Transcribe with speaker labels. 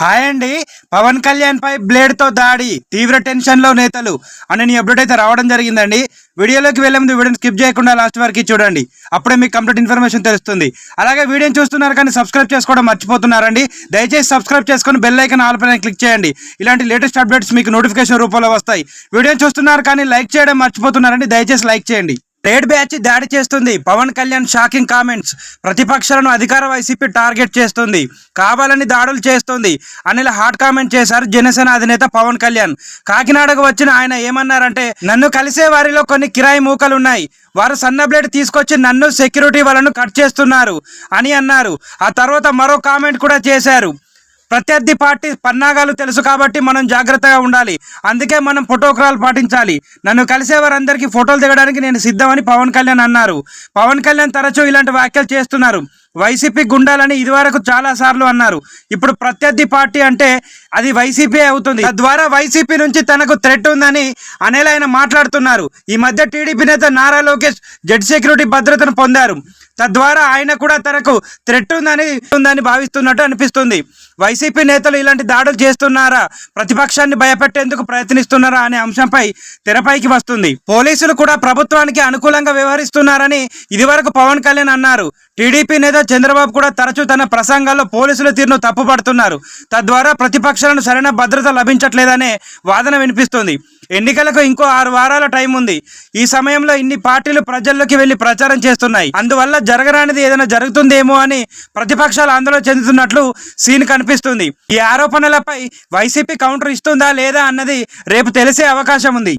Speaker 1: Hi అండి. పవన్ కళ్యాణ్ పై బ్లేడ్తో దాడి తీవ్ర టెన్షన్లో నేతలు. అని నీ అప్డేట్ అయితే రావడం జరిగిందండి. వీడియోలోకి వెళ్ళే ముందు వీడియోని స్కిప్ చేయకుండా లాస్ట్ వరకు చూడండి. అప్పుడే మీకు కంప్లీట్ ఇన్ఫర్మేషన్ తెలుస్తుంది. అలాగే వీడియోని చూస్తున్నారు కానీ సబ్స్క్రైబ్ చేసుకోవడం మర్చిపోతున్నారండి. దయచేసి సబ్స్క్రైబ్ చేసుకొని బెల్ ఐకన్ ఆల్ పైన క్లిక్ చేయండి. ఇలాంటి లేటెస్ట్ అప్డేట్స్ మీకు నోటిఫికేషన్ రూపంలో వస్తాయి. వీడియోని చూస్తున్నారు కానీ లైక్ చేయడం మర్చిపోతున్నారండి. దయచేసి లైక్ చేయండి. ట్రేడ్ బ్యాచ్ దాడి చేస్తుంది. Pavan Kalyan shocking comments. ప్రతిపక్షాలను అధికార వైసీపీ టార్గెట్ చేస్తుంది. కావాలని దాడులు చేస్తుంది. అనిల్ హాట్ కామెంట్ చేశారు జనసేన అధినేత పవన్ కళ్యాణ్. కాకినాడకు వచ్చిన ఆయన ఏమన్నారంటే నన్ను కలిసే వారిలో కొన్ని కిరాయి మూకలు ఉన్నాయి. వారు సన్న బ్లేడ్ తీసుకొచ్చి నన్ను సెక్యూరిటీ వాళ్ళను కట్ చేస్తున్నారు అని అన్నారు. ఆ తర్వాత మరో కామెంట్ కూడా చేశారు. ప్రత్యర్థి పార్టీ పన్నాగాలు తెలుసు కాబట్టి మనం జాగ్రత్తగా ఉండాలి. అందుకే మనం ఫోటోగ్రాలు పాటించాలి. నన్ను కలిసే వారందరికీ ఫోటోలు దిగడానికి నేను సిద్ధమని పవన్ కళ్యాణ్ అన్నారు. పవన్ కళ్యాణ్ తరచూ ఇలాంటి వ్యాఖ్యలు చేస్తున్నారు. వైసీపీ గుండాలని ఇదివరకు చాలా సార్లు అన్నారు. ఇప్పుడు ప్రత్యర్థి పార్టీ అంటే అది వైసీపీ అవుతుంది. తద్వారా వైసీపీ నుంచి తనకు థ్రెట్ ఉందని అనేలా ఆయన మాట్లాడుతున్నారు. ఈ మధ్య టీడీపీ నేత నారా లోకేష్ జెడ్ సెక్యూరిటీ భద్రతను పొందారు. తద్వారా ఆయన కూడా తనకు థ్రెట్ ఉందని ఉందని భావిస్తున్నట్టు అనిపిస్తుంది. వైసీపీ నేతలు ఇలాంటి దాడులు చేస్తున్నారా? ప్రతిపక్షాన్ని భయపెట్టేందుకు ప్రయత్నిస్తున్నారా అనే అంశంపై తెరపైకి వస్తుంది. పోలీసులు కూడా ప్రభుత్వానికి అనుకూలంగా వ్యవహరిస్తున్నారని ఇదివరకు పవన్ కళ్యాణ్ అన్నారు. టీడీపీ నేత చంద్రబాబు కూడా తరచూ తన ప్రసంగాల్లో పోలీసుల తీరును తప్పుపడుతున్నారు. తద్వారా ప్రతిపక్షాలను సరైన భద్రత లభించట్లేదనే వాదన వినిపిస్తుంది. ఎన్నికలకు ఇంకో ఆరు వారాల టైం ఉంది. ఈ సమయంలో ఇన్ని పార్టీలు ప్రజల్లోకి వెళ్ళి ప్రచారం చేస్తున్నాయి. అందువల్ల జరగరానిది ఏదైనా జరుగుతుందేమో అని ప్రతిపక్షాలు ఆందోళన చెందుతున్నట్లు సీన్ కనిపిస్తుంది. ఈ ఆరోపణలపై వైసీపీ కౌంటర్ ఇస్తుందా లేదా అన్నది రేపు తెలిసే అవకాశం ఉంది.